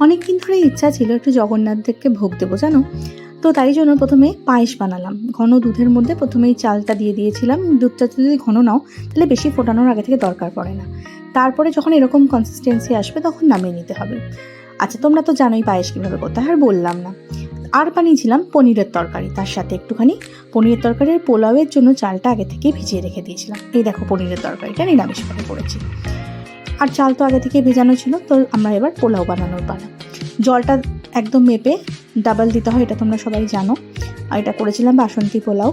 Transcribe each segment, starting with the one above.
অনেক দিন ধরে ইচ্ছা ছিল একটু জগন্নাথদেরকে ভোগ দেবো, জানো? তো তাই জন্য প্রথমে পায়েস বানালাম। ঘন দুধের মধ্যে প্রথমেই চালটা দিয়ে দিয়েছিলাম। দুধটা যদি ঘন নাও, তাহলে বেশি ফোটানোর আগে থেকে দরকার পড়ে না। তারপরে যখন এরকম কনসিস্টেন্সি আসবে, তখন নামিয়ে নিতে হবে। আচ্ছা তোমরা তো জানোই পায়েস কীভাবে করতে আর বললাম না। আর বানিয়েছিলাম পনিরের তরকারি। তার সাথে একটুখানি পনিরের তরকারির পোলাওয়ের জন্য চালটা আগে থেকে ভিজিয়ে রেখে দিয়েছিলাম। এই দেখো পনিরের তরকারিটা নিরামিষভাবে করেছি। আর চাল তো আগে থেকে ভেজানো ছিল, তো আমরা এবার পোলাও বানানোর পালা। জলটা একদম মেপে ডাবল দিতে হয়, এটা তোমরা সবাই জানো। আর এটা করেছিলাম বাসন্তী পোলাও।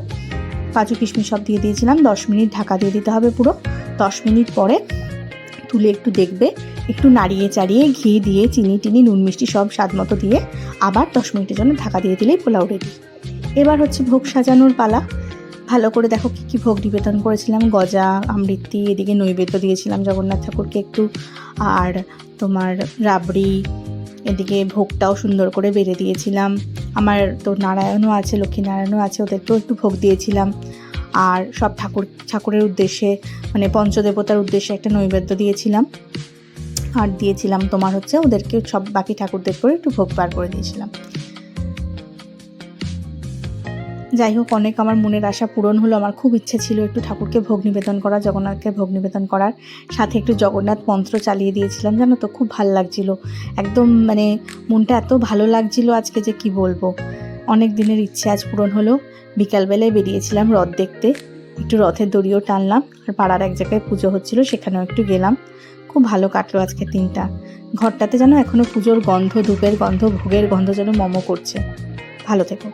কাজু কিশমিশ সব দিয়ে দিয়েছিলাম, দশ মিনিট ঢাকা দিয়ে দিতে হবে পুরো। দশ মিনিট পরে তুলে একটু দেখবে, একটু নাড়িয়ে চাড়িয়ে ঘি দিয়ে, চিনি টিনি, নুন মিষ্টি সব স্বাদ মতো দিয়ে আবার দশ মিনিটের জন্য ঢাকা দিয়ে দিলেই পোলাও রেডি এবার হচ্ছে ভোগ সাজানোর পালা। ভালো করে দেখো কী কী ভোগ নিবেদন করেছিলাম। গজা আমৃত্যি এদিকে নৈবেদ্য দিয়েছিলাম জগন্নাথ ঠাকুরকে একটু। আর তোমার রাবড়ি, এদিকে ভোগটাও সুন্দর করে বেড়ে দিয়েছিলাম। আমার তো নারায়ণও আছে, লক্ষ্মীনারায়ণও আছে, ওদেরকেও একটু ভোগ দিয়েছিলাম। আর সব ঠাকুর, ঠাকুরের উদ্দেশ্যে মানে পঞ্চদেবতার উদ্দেশ্যে একটা নৈবেদ্য দিয়েছিলাম। আর দিয়েছিলাম তোমার হচ্ছে ওদেরকে সব বাকি ঠাকুরদের করে একটু ভোগ বার করে দিয়েছিলাম। যাই হোক, অনেক আমার মনের আশা পূরণ হলো। আমার খুব ইচ্ছে ছিল একটু ঠাকুরকে ভোগ নিবেদন করা, জগন্নাথকে ভোগ নিবেদন করার। সাথে একটু জগন্নাথ মন্ত্র চালিয়ে দিয়েছিলাম, জানো তো, খুব ভালো লাগছিল। একদম মানে মনটা এত ভালো লাগছিল আজকে যে কি বলব। অনেক দিনের ইচ্ছে আজ পূরণ হলো। বিকালবেলায় বেরিয়েছিলাম রথ দেখতে। একটু রথের দড়িও টানলাম আর পাড়ার এক জায়গায় পুজো হচ্ছিল, সেখানেও একটু গেলাম। খুব ভালো কাটলো আজকে দিনটা। ঘরটাতে যেন এখনও পুজোর গন্ধ, ধূপের গন্ধ, ভোগের গন্ধ যেন মম করছে। ভালো থেকো।